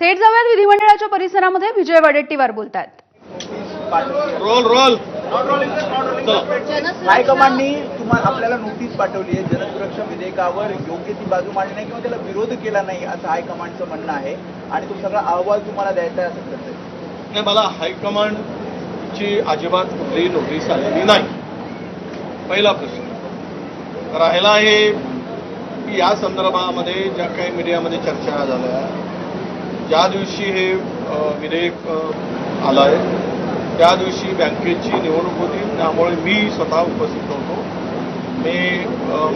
थेट जाऊयात विधिमंडळाच्या परिसरामध्ये. विजय वडेट्टीवार बोलतात रोल रोल. हायकमांडनी तुम्हाला आपल्याला नोटीस पाठवली आहे जनसुरक्षा विधेयकावर योग्य ती बाजू मांडली नाही किंवा त्याला विरोध केला नाही असं हायकमांडचं म्हणणं आहे. आणि तो सगळा अहवाल तुम्हाला द्यायचा आहे असं कळतंय नाही मला हायकमांडची अजिबात कुठलीही नोटीस आलेली नाही. पहिला प्रश्न. राहिला आहे की या संदर्भामध्ये ज्या काही मीडियामध्ये चर्चा झाल्या ज्या दिवशी हे विधेयक आलं आहे त्या दिवशी बँकेची निवडणूक होती. त्यामुळे मी स्वतः उपस्थित होतो मी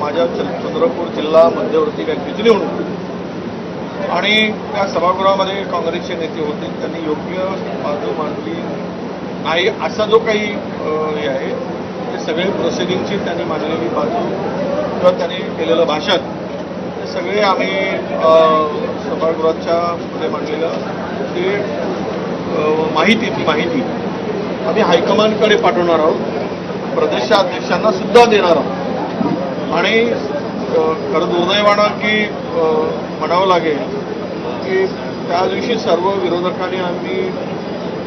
माझ्या चंद्रपूर जिल्हा मध्यवर्ती बँकेची निवडणूक होती. आणि त्या सभागृहामध्ये काँग्रेसचे नेते होते. त्यांनी योग्य बाजू मांडली नाही असा जो काही हे आहे ते सगळे प्रोसिडिंगची त्यांनी मांडलेली बाजू किंवा त्यांनी केलेलं भाषण ते सगळे आम्ही सभागृहाच्या मध्ये मांडलेलं ते माहिती ती माहिती आम्ही हायकमांडकडे पाठवणार आहोत. प्रदेशाध्यक्षांना सुद्धा देणार आहोत. आणि खरं दुर्दैवानं की म्हणावं लागेल की त्या दिवशी सर्व विरोधकांनी आम्ही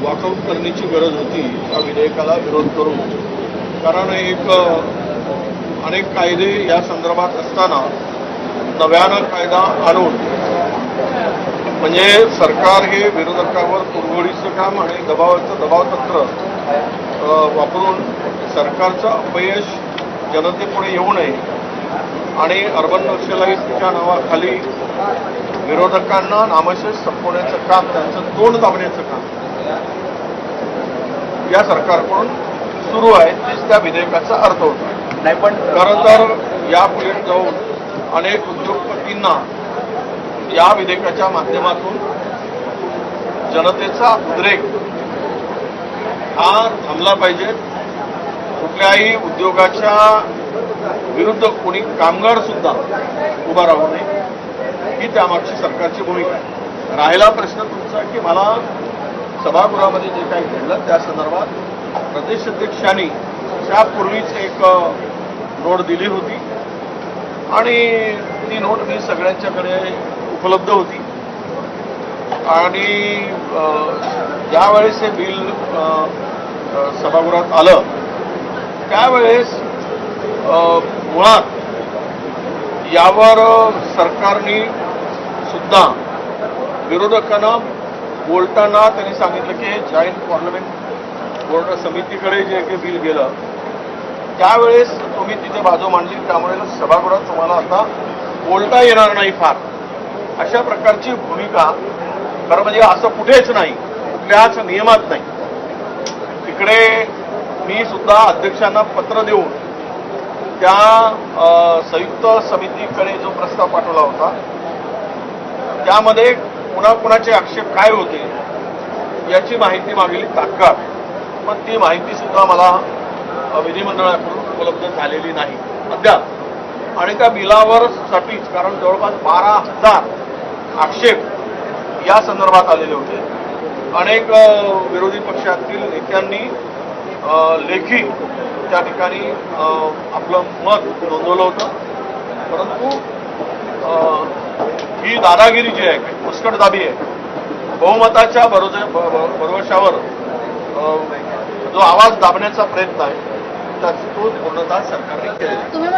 वॉकआउट करण्याची गरज होती. या विधेयकाला विरोध करून. कारण एक अनेक कायदे या संदर्भात असताना नव्यानं कायदा आणून म्हणजे सरकार हे विरोधकावर कुरघोडीचं काम आणि दबावाचं दबावतंत्र वापरून सरकारचं अपयश जनतेपुढे येऊ नये आणि अर्बन नक्षलाईटच्या नावाखाली विरोधकांना नामशेष संपवण्याचं काम त्यांचं तोंड दाबण्याचं काम या सरकारकडून सुरू आहे तेच त्या विधेयकाचा अर्थ होता. नाही पण खरं तर यापुढे जाऊन अनेक उद्योगपतींना या विधेयकाच्या माध्यमातून जनतेचा उद्रेक हा थांबला पाहिजे. कुठल्याही उद्योगाच्या विरुद्ध कोणी कामगार सुद्धा उभा राहू नये ही त्यामागची सरकारची भूमिका आहे. राहिला प्रश्न तुमचा की मला सभागृहामध्ये जे काही घडलं त्या संदर्भात प्रदेश अध्यक्षांनी त्यापूर्वीच एक नोट दिली होती. आणि ती नोट मी सगळ्यांच्याकडे उपलब्ध होती. आणि ज्यावेळेस हे बिल सभागृहात आलं त्यावेळेस मुळात यावर सरकारने सुद्धा विरोधकांना बोलताना त्यांनी सांगितलं की जॉईंट पार्लमेंट बोर्ड समितीकडे जे काही बिल गेलं त्यावेळेस तुम्ही तिथे बाजू मांडली त्यामुळे सभागृहात तुम्हाला आता बोलता येणार नाही फार. अशा प्रकारची भूमिका खरं म्हणजे असं कुठेच नाही कुठल्याच नियमात नाही. तिकडे मी सुद्धा अध्यक्षांना पत्र देऊन त्या संयुक्त समितीकडे जो प्रस्ताव पाठवला होता त्यामध्ये कुणाकुणाचे आक्षेप काय होते याची माहिती मागली तात्काळ. पण ती माहिती सुद्धा मला विधिमंडळाकडून उपलब्ध झालेली नाही अद्याप. आणि त्या बिलावर साठीच कारण जवळपास बारा हजार आक्षेप या संदर्भात आलेले होते. अनेक विरोधी पक्षातील नेत्यांनी लेखी त्या ठिकाणी आपलं मत नोंदवलं होतं. परंतु ही दादागिरी जी आहे मुस्कटदाबी आहे बहुमताच्या भरोसे भ- भरवशावर जो आवाज दाबण्याचा प्रयत्न आहे त्याचा तो पूर्णतः सरकारने केलेला